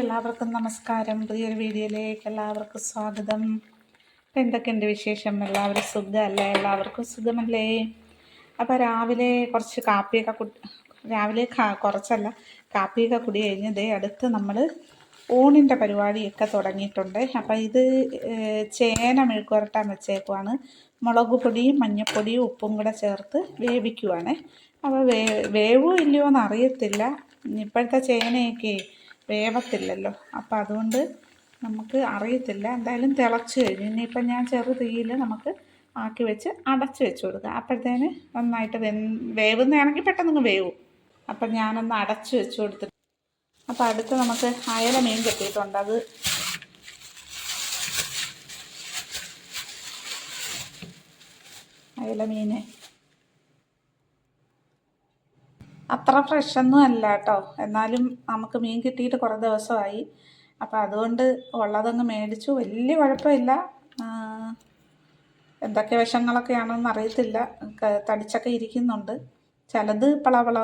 എല്ലാവർക്കും നമസ്കാരം. പുതിയൊരു വീഡിയോയിലേക്ക് എല്ലാവർക്കും സ്വാഗതം. എന്തൊക്കെയുണ്ട് വിശേഷം? എല്ലാവരും സുഖമല്ലേ? എല്ലാവർക്കും സുഖമല്ലേ? അപ്പോൾ രാവിലെ കുറച്ച് കാപ്പിയൊക്കെ കുടി രാവിലെ കുറച്ചല്ല കാപ്പിയൊക്കെ കുടി കഴിഞ്ഞ് ദേ അടുത്ത് നമ്മൾ ഊണിന്റെ പരിപാടിയൊക്കെ തുടങ്ങിയിട്ടുണ്ട്. അപ്പോൾ ഇത് ചേന മെഴുക്കുരട്ടാൻ വെച്ചേക്കുവാണ്. മുളക് പൊടിയും മഞ്ഞൾപ്പൊടിയും ഉപ്പും കൂടെ ചേർത്ത് വേവിക്കുവാണ്. അപ്പോൾ വേ വേവോ ഇല്ലയോ എന്ന് അറിയത്തില്ല ഇപ്പോഴത്തെ ചേനയൊക്കെ വേവത്തില്ലല്ലോ. അപ്പം അതുകൊണ്ട് നമുക്ക് അറിയത്തില്ല. എന്തായാലും തിളച്ച് കഴിഞ്ഞു. ഇനിയിപ്പം ഞാൻ ചെറു തീയിൽ നമുക്ക് ആക്കി വെച്ച് അടച്ച് വെച്ച് കൊടുക്കുക അപ്പോഴത്തേന് നന്നായിട്ട് വെ വേവുന്നതാണെങ്കിൽ പെട്ടെന്ന് വേവും. അപ്പം ഞാനൊന്ന് അടച്ച് വെച്ച് കൊടുത്തിട്ട് അപ്പം അടുത്ത് നമുക്ക് അയല മീൻ കിട്ടിയിട്ടുണ്ട്. അത് അയല മീൻ അത്ര ഫ്രഷൊന്നും അല്ല കേട്ടോ. എന്നാലും നമുക്ക് മീൻ കിട്ടിയിട്ട് കുറേ ദിവസമായി. അപ്പം അതുകൊണ്ട് ഉള്ളതങ്ങ് മേടിച്ചു. വലിയ കുഴപ്പമില്ല. എന്തൊക്കെ വിഷങ്ങളൊക്കെയാണെന്ന് അറിയത്തില്ല. തടിച്ചൊക്കെ ഇരിക്കുന്നുണ്ട്. ചിലത് പളവള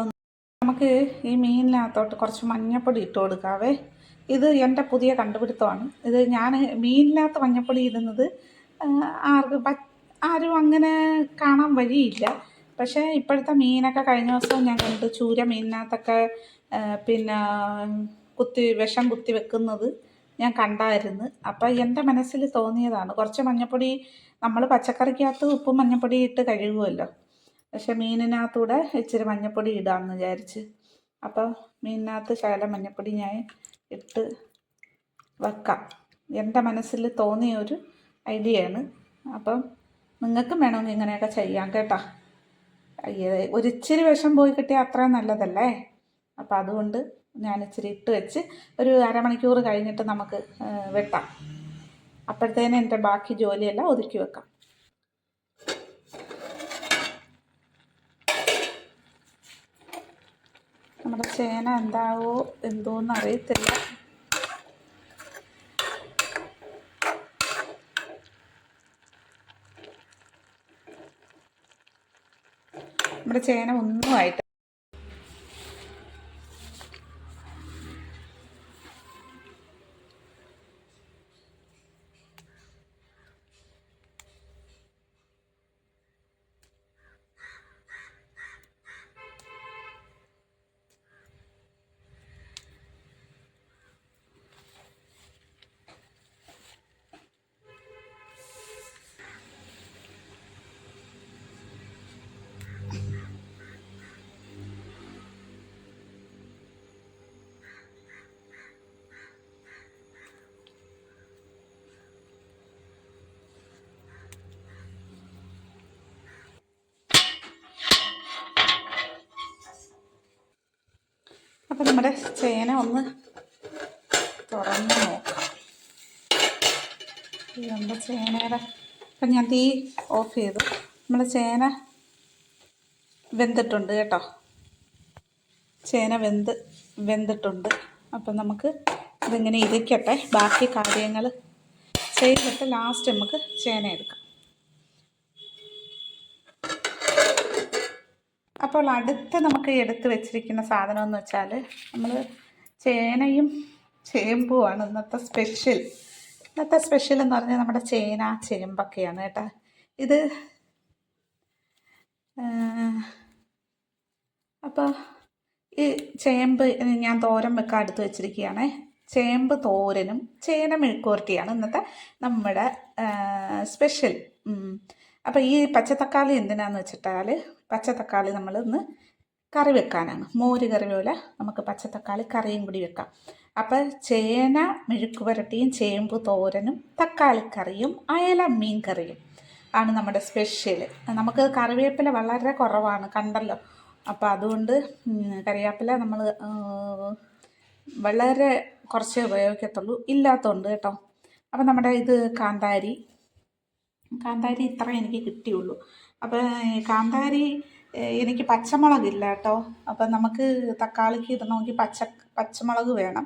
നമുക്ക് ഈ മീനിനകത്തോട്ട് കുറച്ച് മഞ്ഞപ്പൊടി ഇട്ട് കൊടുക്കാവേ. ഇത് എന്റെ പുതിയ കണ്ടുപിടുത്തമാണ്. ഇത് ഞാൻ മീനിനകത്ത് മഞ്ഞപ്പൊടി ഇടുന്നത് ആർക്കും ആരും അങ്ങനെ കാണാൻ വഴിയില്ല. പക്ഷേ ഇപ്പോഴത്തെ മീനൊക്കെ കഴിഞ്ഞ ദിവസം ഞാൻ കണ്ടു. ചൂര മീനിനകത്തൊക്കെ പിന്നെ കുത്തി വിഷം കുത്തി വെക്കുന്നത് ഞാൻ കണ്ടായിരുന്നു. അപ്പം എന്റെ മനസ്സിൽ തോന്നിയതാണ്. കുറച്ച് മഞ്ഞപ്പൊടി നമ്മൾ പച്ചക്കറിക്കകത്ത് ഉപ്പും മഞ്ഞപ്പൊടി ഇട്ട് കഴുകുമല്ലോ പക്ഷെ മീനിനകത്തൂടെ ഇച്ചിരി മഞ്ഞപ്പൊടി ഇടാമെന്ന് വിചാരിച്ച്. അപ്പോൾ മീനിനകത്ത് ശകലം മഞ്ഞപ്പൊടി ഞാൻ ഇട്ട് വെക്കാം. എന്റെ മനസ്സിൽ തോന്നിയ ഒരു ഐഡിയയാണ്. അപ്പം നിങ്ങൾക്കും വേണമെങ്കിൽ ഇങ്ങനെയൊക്കെ ചെയ്യാം കേട്ടോ. ഒരിച്ചിരി വിഷം പോയി കിട്ടിയാൽ അത്ര നല്ലതല്ലേ? അപ്പം അതുകൊണ്ട് ഞാൻ ഇച്ചിരി ഇട്ട് വെച്ച് ഒരു അരമണിക്കൂർ കഴിഞ്ഞിട്ട് നമുക്ക് വെട്ടാം. അപ്പോഴത്തേന് എന്റെ ബാക്കി ജോലിയെല്ലാം ഒതുക്കി വെക്കാം. നമ്മുടെ ചേന എന്താവോ എന്തോന്ന് അറിയത്തില്ല നമ്മുടെ ചേന ഒന്നും ആയിട്ട് അപ്പം നമ്മുടെ ചേന ഒന്ന് തുറന്ന് നോക്കാം. നമ്മുടെ ചേനയുടെ അപ്പം ഞാൻ തീ ഓഫ് ചെയ്തു. നമ്മുടെ ചേന വെന്തിട്ടുണ്ട് കേട്ടോ. ചേന വെന്ത് വെന്തിട്ടുണ്ട്. അപ്പം നമുക്ക് ഇതിങ്ങനെ ഇരിക്കട്ടെ. ബാക്കി കാര്യങ്ങൾ ചെയ്തിട്ട് ലാസ്റ്റ് നമുക്ക് ചേന എടുക്കാം. അപ്പോൾ അടുത്ത് നമുക്ക് എടുത്ത് വെച്ചിരിക്കുന്ന സാധനം എന്ന് വെച്ചാൽ നമ്മൾ ചേനയും ചേമ്പുമാണ് ഇന്നത്തെ സ്പെഷ്യൽ. ഇന്നത്തെ സ്പെഷ്യൽ എന്ന് പറഞ്ഞാൽ നമ്മുടെ ചേന ചേമ്പൊക്കെയാണ് കേട്ടോ. ഇത് അപ്പോൾ ഈ ചേമ്പ് ഞാൻ തോരൻ വെക്കാൻ എടുത്ത് വെച്ചിരിക്കുകയാണ്. ചേമ്പ് തോരനും ചേന മെഴുക്കുവരട്ടിയാണ് ഇന്നത്തെ നമ്മുടെ സ്പെഷ്യൽ. അപ്പോൾ ഈ പച്ചത്തക്കാളി എന്തിനാന്ന് വെച്ചിട്ടാൽ പച്ചത്തക്കാളി നമ്മൾ ഇന്ന് കറി വെക്കാനാണ്. മോര് കറി പോലെ നമുക്ക് പച്ചത്തക്കാളി കറിയും കൂടി വെക്കാം. അപ്പോൾ ചേന മെഴുക്ക് പുരട്ടിയും ചേമ്പ് തോരനും തക്കാളിക്കറിയും അയല മീൻ കറിയും ആണ് നമ്മുടെ സ്പെഷ്യൽ നമുക്ക് കറിവേപ്പില വളരെ കുറവാണ് കണ്ടല്ലോ. അപ്പോൾ അതുകൊണ്ട് കറിവേപ്പില നമ്മൾ വളരെ കുറച്ചേ ഉപയോഗിക്കത്തുള്ളൂ. ഇല്ലാത്തതുകൊണ്ട് കേട്ടോ. അപ്പോൾ നമ്മുടെ ഇത് കാന്താരി. കാന്താരി ഇത്ര എനിക്ക് കിട്ടിയുള്ളൂ. അപ്പോൾ കാന്താരി എനിക്ക് പച്ചമുളകില്ല കേട്ടോ. അപ്പം നമുക്ക് തക്കാളിക്ക് ഇടണമെങ്കിൽ പച്ച പച്ചമുളക് വേണം.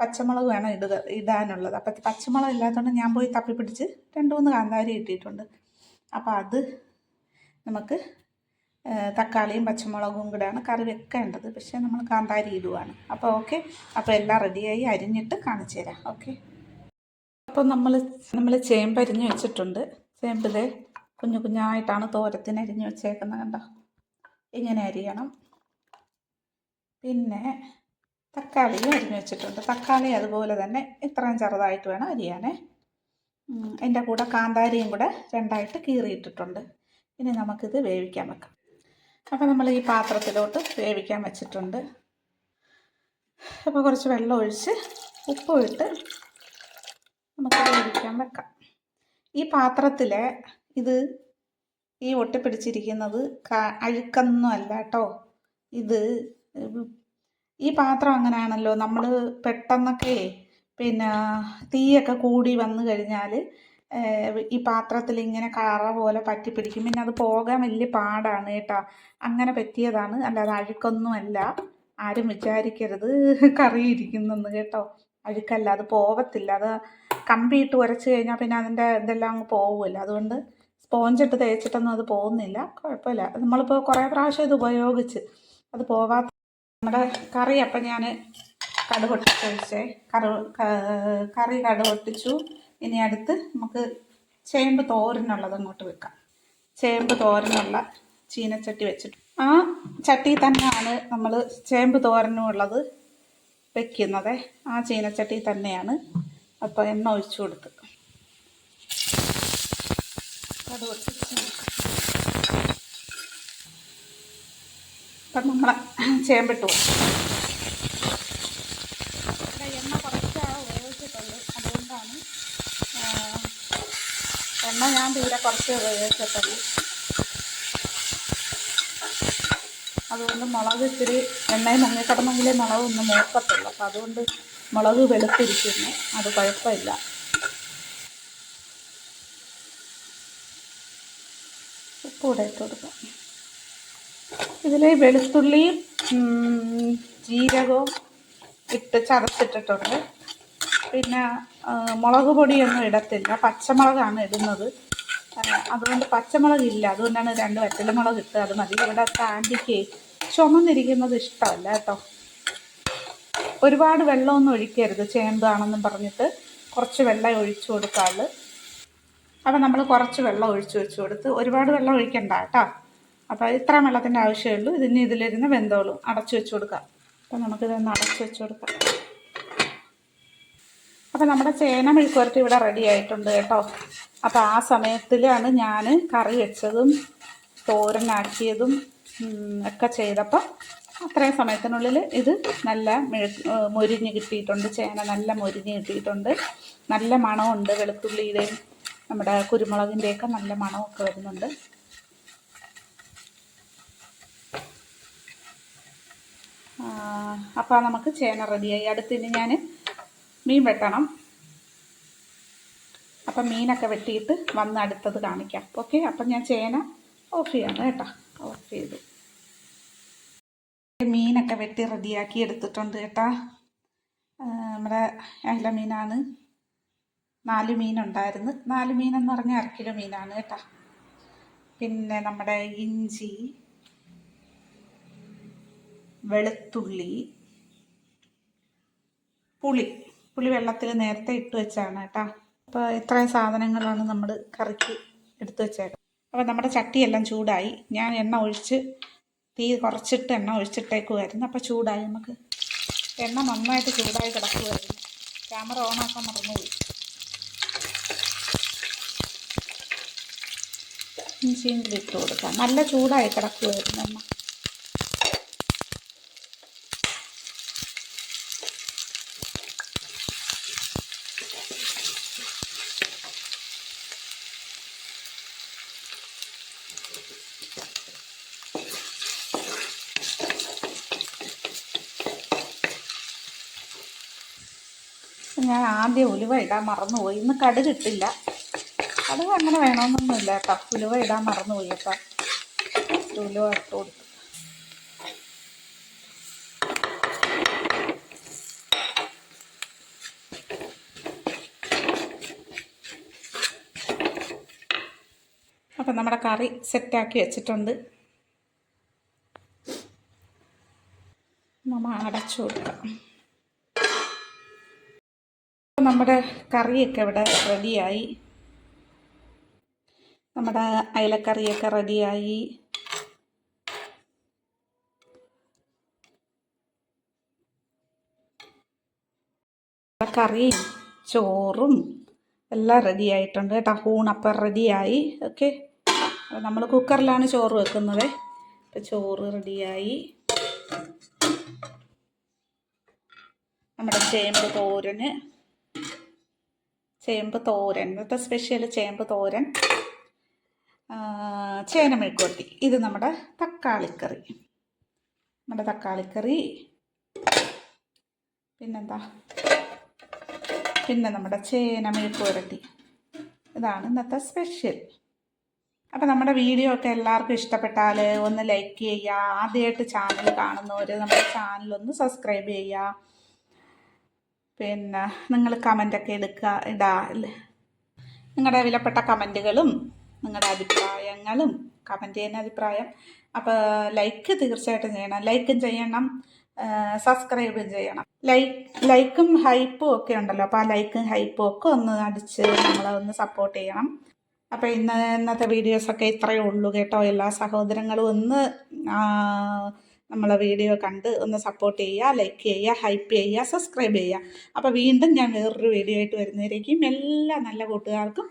പച്ചമുളക് വേണം ഇടുക ഇടാനുള്ളത്. അപ്പം പച്ചമുളക് ഇല്ലാത്തതുകൊണ്ട് ഞാൻ പോയി തപ്പിപ്പിടിച്ച് രണ്ട് മൂന്ന് കാന്താരി ഇട്ടിട്ടുണ്ട്. അപ്പോൾ അത് നമുക്ക് തക്കാളിയും പച്ചമുളകും കൂടെയാണ് കറി വെക്കേണ്ടത്. പക്ഷേ നമ്മൾ കാന്താരി ഇടുവാണ്. അപ്പോൾ ഓക്കെ. അപ്പോൾ എല്ലാം റെഡിയായി അരിഞ്ഞിട്ട് കാണിച്ചു തരാം. ഓക്കെ. അപ്പോൾ നമ്മൾ നമ്മൾ ചേമ്പ് അരിഞ്ഞ് വെച്ചിട്ടുണ്ട്. ചേമ്പിൽ കുഞ്ഞു കുഞ്ഞായിട്ടാണ് തോരത്തിന് അരിഞ്ഞ് വെച്ചേക്കുന്നത് കണ്ടോ? ഇങ്ങനെ അരിയണം. പിന്നെ തക്കാളിയും അരിഞ്ഞ് വെച്ചിട്ടുണ്ട്. തക്കാളി അതുപോലെ തന്നെ ഇത്രയും ചെറുതായിട്ട് വേണം അരിയാനേ. എന്റെ കൂടെ കാന്താരിയും കൂടെ രണ്ടായിട്ട് കീറിയിട്ടിട്ടുണ്ട്. ഇനി നമുക്കിത് വേവിക്കാൻ വെക്കാം. അപ്പോൾ നമ്മൾ ഈ പാത്രത്തിലോട്ട് വേവിക്കാൻ വെച്ചിട്ടുണ്ട്. അപ്പോൾ കുറച്ച് വെള്ളം ഒഴിച്ച് ഉപ്പും ഇട്ട് നമുക്ക് വേവിക്കാൻ വെക്കാം. ഈ പാത്രത്തിൽ ഇത് ഈ ഒട്ടിപ്പിടിച്ചിരിക്കുന്നത് അഴുക്കൊന്നും അല്ല കേട്ടോ ഇത് ഈ പാത്രം അങ്ങനെയാണല്ലോ. നമ്മൾ പെട്ടെന്നൊക്കെ പിന്നെ തീയൊക്കെ കൂടി വന്നു കഴിഞ്ഞാൽ ഈ പാത്രത്തിൽ ഇങ്ങനെ കറ പോലെ പറ്റി പിടിക്കും പിന്നെ അത് പോകാൻ വലിയ പാടാണ് കേട്ടോ. അങ്ങനെ പറ്റിയതാണ്. അല്ലാതെ അഴുക്കൊന്നുമല്ല ആരും വിചാരിക്കരുത് കറി ഇരിക്കുന്നെന്ന് കേട്ടോ. അഴുക്കല്ല അത് പോവത്തില്ല. അത് കമ്പിയിട്ട് ഉരച്ച് കഴിഞ്ഞാൽ പിന്നെ അതിന്റെ ഇതെല്ലാം അങ്ങ് പോവുമല്ലോ അതുകൊണ്ട് സ്പോഞ്ച് ഇട്ട് തേച്ചിട്ടൊന്നും അത് പോകുന്നില്ല. കുഴപ്പമില്ല. നമ്മളിപ്പോൾ കുറേ പ്രാവശ്യം ഇത് ഉപയോഗിച്ച് അത് പോവാത്ത നമ്മുടെ കറി അപ്പം ഞാൻ കടുക് പൊട്ടിച്ചൊഴിച്ചേ കറി കറി പൊട്ടിച്ചു. ഇനി അടുത്ത് നമുക്ക് ചേമ്പ് തോരനുള്ളത് അങ്ങോട്ട് വെക്കാം. ചേമ്പ് തോരനുള്ള ചീനച്ചട്ടി വെച്ചിട്ട്. ആ ചട്ടി തന്നെയാണ് നമ്മൾ ചേമ്പ് തോരനുള്ളത് വെക്കുന്നത്. ആ ചീനച്ചട്ടി തന്നെയാണ്. അപ്പോൾ എണ്ണ ഒഴിച്ചു കൊടുത്ത്. കടുക്. അപ്പം നമ്മളെ ചേമ്പിട്ട് ഇവിടെ എണ്ണ കുറച്ചാണ് ഉപയോഗിച്ചിട്ടുള്ളൂ അതുകൊണ്ടാണ് എണ്ണ ഞാൻ തീരെ കുറച്ച് ഉപയോഗിച്ചിട്ടുള്ളൂ അതുകൊണ്ട് മുളക് ഇത്തിരി എണ്ണയിൽ മുങ്ങിക്കിടന്നെങ്കിലേ മുളക് ഒന്ന് മൂക്കത്തുള്ളൂ. അപ്പോൾ അതുകൊണ്ട് മുളക് വെളുത്തിരിക്കുന്നു. അത് കുഴപ്പമില്ല. കൂടെ ഇട്ട് കൊടുക്കാം. ഇതിൽ വെളുത്തുള്ളിയും ഉം, ജീരകവും ഇട്ട് ചതച്ചിട്ടിട്ടുണ്ട്. പിന്നെ മുളക് പൊടിയൊന്നും ഇടത്തില്ല. പച്ചമുളകാണ് ഇടുന്നത്. അതുകൊണ്ട് പച്ചമുളക് ഇല്ല. അതുകൊണ്ടാണ് രണ്ട് വറ്റൽമുളക് ഇട്ട് അത് മതി. ഇവിടെ താണ്ടിക്ക് ചുമന്നിരിക്കുന്നത് ഇഷ്ടമല്ല കേട്ടോ. ഒരുപാട് വെള്ളമൊന്നും ഒഴിക്കരുത്. ചേമ്പാണെന്നും പറഞ്ഞിട്ട് കുറച്ച് വെള്ളം ഒഴിച്ചു കൊടുക്കാറുള്ളു. അപ്പം നമ്മൾ കുറച്ച് വെള്ളം ഒഴിച്ച് വെച്ച് കൊടുത്ത് ഒരുപാട് വെള്ളം ഒഴിക്കണ്ട കേട്ടോ. അപ്പോൾ ഇത്ര വെള്ളത്തിന്റെ ആവശ്യമേ ഉള്ളൂ ഇതിന് ഇതിലിരുന്ന് വെന്തോളൂ. അടച്ചു വെച്ച് കൊടുക്കാം. അപ്പം നമുക്കിതൊന്ന് അടച്ചു വെച്ച് കൊടുക്കാം. അപ്പം നമ്മുടെ ചേന മെഴുക്കുവരട്ടി ഇവിടെ റെഡി ആയിട്ടുണ്ട് കേട്ടോ. അപ്പോൾ ആ സമയത്തിലാണ് ഞാൻ കറി വെച്ചതും തോരനാക്കിയതും ഒക്കെ ചെയ്തപ്പോൾ അത്രയും സമയത്തിനുള്ളിൽ ഇത് നല്ല മെഴു മൊരിഞ്ഞ് കിട്ടിയിട്ടുണ്ട്. ചേന നല്ല മൊരിഞ്ഞ് കിട്ടിയിട്ടുണ്ട്. നല്ല മണമുണ്ട് വെളുത്തുള്ളിയുടെയും നമ്മുടെ കുരുമുളകിന്റെയൊക്കെ നല്ല മണമൊക്കെ വരുന്നുണ്ട്. അപ്പോൾ നമുക്ക് ചേന റെഡിയായി. അടുത്തിന് ഞാൻ മീൻ വെട്ടണം. അപ്പം മീനൊക്കെ വെട്ടിയിട്ട് വന്ന് അടുത്തത് കാണിക്കാം. ഓക്കെ അപ്പം ഞാൻ ചേന ഓഫ് ചെയ്യാണ് കേട്ടോ. ഓഫ് ചെയ്തു. മീനൊക്കെ വെട്ടി റെഡിയാക്കി എടുത്തിട്ടുണ്ട് കേട്ടാ. നമ്മുടെ അയല മീനാണ്. നാല് മീനുണ്ടായിരുന്നു. നാല് മീനെന്ന് പറഞ്ഞാൽ അരക്കിലോ മീനാണ് കേട്ടോ. പിന്നെ നമ്മുടെ ഇഞ്ചി വെളുത്തുള്ളി പുളി. പുളി വെള്ളത്തിൽ നേരത്തെ ഇട്ട് വെച്ചാണ് കേട്ടോ. അപ്പോൾ ഇത്രയും സാധനങ്ങളാണ് നമ്മൾ കറിക്ക് എടുത്തു വെച്ചേക്കുന്നത്. അപ്പോൾ നമ്മുടെ ചട്ടിയെല്ലാം ചൂടായി. ഞാൻ എണ്ണ ഒഴിച്ച് തീ കുറച്ചിട്ട് എണ്ണ ഒഴിച്ചിട്ടേക്കുമായിരുന്നു അപ്പോൾ ചൂടായി നമുക്ക്. എണ്ണ നന്നായിട്ട് ചൂടായി കിടക്കുമായിരുന്നു ക്യാമറ ഓണാക്കാൻ മറന്നുപോയി. ഇഞ്ചിയും ഇട്ട് കൊടുക്കാം. നല്ല ചൂടായി കിടക്കുമായിരുന്നു അമ്മ. ഞാൻ ആദ്യം ഉലുവ ഇടാൻ മറന്നുപോയി. ഇന്ന് കടുക് കടുവ അങ്ങനെ വേണമെന്നൊന്നുമില്ല കേട്ടോ ഉലുവ ഇടാൻ മറന്നുപോയി. അപ്പം ഉലുവ ഇട്ട് കൊടുക്കും അപ്പം നമ്മുടെ കറി സെറ്റാക്കി വെച്ചിട്ടുണ്ട്. നമ്മൾ അടച്ചു കൊടുക്കാം. നമ്മുടെ കറിയൊക്കെ ഇവിടെ റെഡിയായി. നമ്മുടെ അയലക്കറിയൊക്കെ റെഡിയായി. കറിയും ചോറും എല്ലാം റെഡിയായിട്ടുണ്ട് കേട്ടോ. ഹൂണപ്പം റെഡിയായി. ഓക്കെ. നമ്മൾ കുക്കറിലാണ് ചോറ് വെക്കുന്നത്. ഇപ്പം ചോറ് റെഡിയായി. നമ്മുടെ ചേമ്പ് തോരന്. ചേമ്പ് തോരൻ. ഇന്നത്തെ സ്പെഷ്യൽ ചേമ്പ് തോരൻ. ആ, ചേന മെഴുക്കുവരട്ടി. ഇത് നമ്മുടെ തക്കാളിക്കറി. നമ്മുടെ തക്കാളിക്കറി. പിന്നെന്താ? പിന്നെ നമ്മുടെ ചേനമെഴുക്കുവരട്ടി ഇതാണ് ഇന്നത്തെ സ്പെഷ്യൽ. അപ്പോൾ നമ്മുടെ വീഡിയോ ഒക്കെ എല്ലാവർക്കും ഇഷ്ടപ്പെട്ടാൽ ഒന്ന് ലൈക്ക് ചെയ്യുക. ആദ്യമായിട്ട് ചാനൽ കാണുന്നവർ നമ്മുടെ ചാനൽ ഒന്ന് സബ്സ്ക്രൈബ് ചെയ്യുക. പിന്നെ നിങ്ങൾ കമന്റൊക്കെ എടുക്കുക. ഇടാ നിങ്ങളുടെ വിലപ്പെട്ട കമന്റുകളും നിങ്ങളുടെ അഭിപ്രായങ്ങളും കമന്റ് ചെയ്യുന്ന അഭിപ്രായം. അപ്പോൾ ലൈക്ക് തീർച്ചയായിട്ടും ചെയ്യണം. ലൈക്കും ചെയ്യണം. സബ്സ്ക്രൈബും ചെയ്യണം. ലൈക്ക് ലൈക്കും ഹൈപ്പും ഒക്കെ ഉണ്ടല്ലോ. അപ്പോൾ ആ ലൈക്കും ഹൈപ്പും ഒക്കെ ഒന്ന് അടിച്ച് നമ്മളെ ഒന്ന് സപ്പോർട്ട് ചെയ്യണം. അപ്പോൾ ഇന്ന് ഇന്നത്തെ വീഡിയോസൊക്കെ ഇത്രയേ ഉള്ളൂ കേട്ടോ. എല്ലാ സഹോദരങ്ങളും ഒന്ന് നമ്മളെ വീഡിയോ കണ്ട് ഒന്ന് സപ്പോർട്ട് ചെയ്യുക ലൈക്ക് ചെയ്യുക ഹൈപ്പ് ചെയ്യുക സബ്സ്ക്രൈബ് ചെയ്യുക. അപ്പോൾ വീണ്ടും ഞാൻ വേറൊരു വീഡിയോ ആയിട്ട് വരുന്നതിലേക്കും എല്ലാ നല്ല കൂട്ടുകാർക്കും